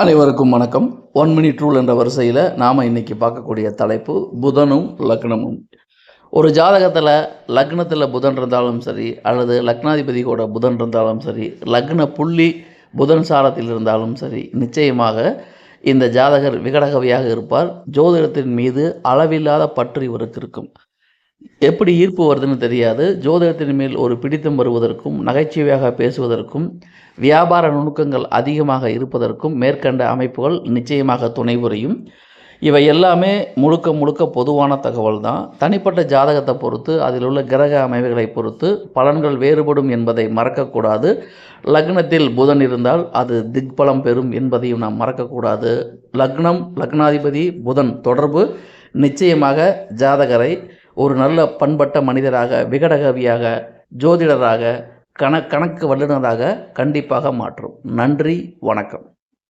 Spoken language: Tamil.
அனைவருக்கும் வணக்கம். ஒன் மினிட் ரூல் என்ற வரிசையில் நாம் இன்னைக்கு பார்க்கக்கூடிய தலைப்பு புதனும் லக்னமும். ஒரு ஜாதகத்தில் லக்னத்தில் புதன் இருந்தாலும் சரி அல்லது லக்னாதிபதி கூட புதன் இருந்தாலும் சரி லக்ன புள்ளி புதன் சாரத்தில் இருந்தாலும் சரி நிச்சயமாக இந்த ஜாதகர் விகடகவியாக இருப்பார். ஜோதிடத்தின் மீது அளவில்லாத பற்று இவருக்கு இருக்கும். எப்படி ஈர்ப்பு வருதுன்னு தெரியாது. ஜோதிடத்தின் மேல் ஒரு பிடித்தம் வருவதற்கும் நகைச்சுவையாக பேசுவதற்கும் வியாபார நுணுக்கங்கள் அதிகமாக இருப்பதற்கும் மேற்கண்ட அமைப்புகள் நிச்சயமாக துணை புரியும். இவை எல்லாமே முழுக்க முழுக்க பொதுவான தகவல் தான். தனிப்பட்ட ஜாதகத்தை பொறுத்து அதில் உள்ள கிரக அமைவுகளை பொறுத்து பலன்கள் வேறுபடும் என்பதை மறக்கக்கூடாது. லக்னத்தில் புதன் இருந்தால் அது திக்பலம் பெறும் என்பதையும் நாம் மறக்கக்கூடாது. லக்னம் லக்னாதிபதி புதன் தொடர்பு நிச்சயமாக ஜாதகரை ஒரு நல்ல பண்பட்ட மனிதராக விகடகவியாக ஜோதிடராக கண கணக்கு வல்லுநராக கண்டிப்பாக மாற்றும். நன்றி வணக்கம்.